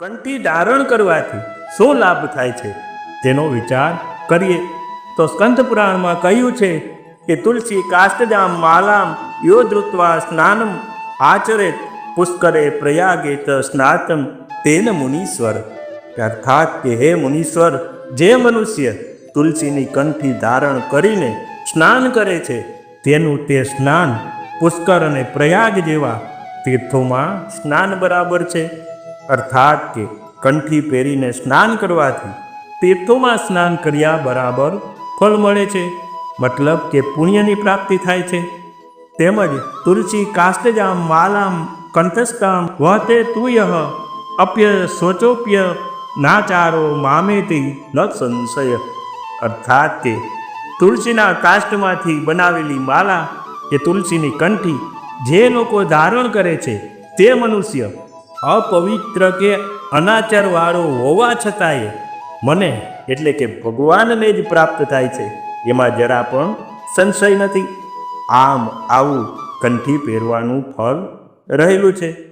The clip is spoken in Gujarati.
કંઠી ધારણ કરવાથી શું લાભ થાય છે? તેનો વિચાર કરીએ. તો સ્કંદ પુરાણમાં કહ્યું છે કે તુલસી કાષ્ટજામ માલામ યોધૃત્વા સ્નાનમ આચરેત પુષ્કરે પ્રયાગેત સ્નાતમ તેન મુનીશ્વર. અર્થાત કે હે મુનીશ્વર, જે મનુષ્ય તુલસીની કંઠી ધારણ કરીને સ્નાન કરે છે, તેનું તે સ્નાન પુષ્કર અને પ્રયાગ જેવા તીર્થોમાં સ્નાન બરાબર છે. અર્થાત કે કંઠી પહેરીને સ્નાન કરવાથી તીર્થોમાં સ્નાન કર્યા બરાબર ફળ મળે છે. મતલબ કે પુણ્યની પ્રાપ્તિ થાય છે. તેમજ તુલસી કાષ્ટજામ માલામ કંઠસ્થામ વહતે તુયહ અપ્ય સ્વચોપ્ય નાચારો મામેતી ન સંશય. અર્થાત કે તુલસીના કાષ્ટમાંથી બનાવેલી માલા કે તુલસીની કંઠી જે લોકો ધારણ કરે છે તે મનુષ્ય અપવિત્ર કે અનાચારવાળો હોવા છતાંય મને એટલે કે ભગવાનને જ પ્રાપ્ત થાય છે. એમાં જરા પણ સંશય નથી. આમ આવું કંઠી પહેરવાનું ફળ રહેલું છે.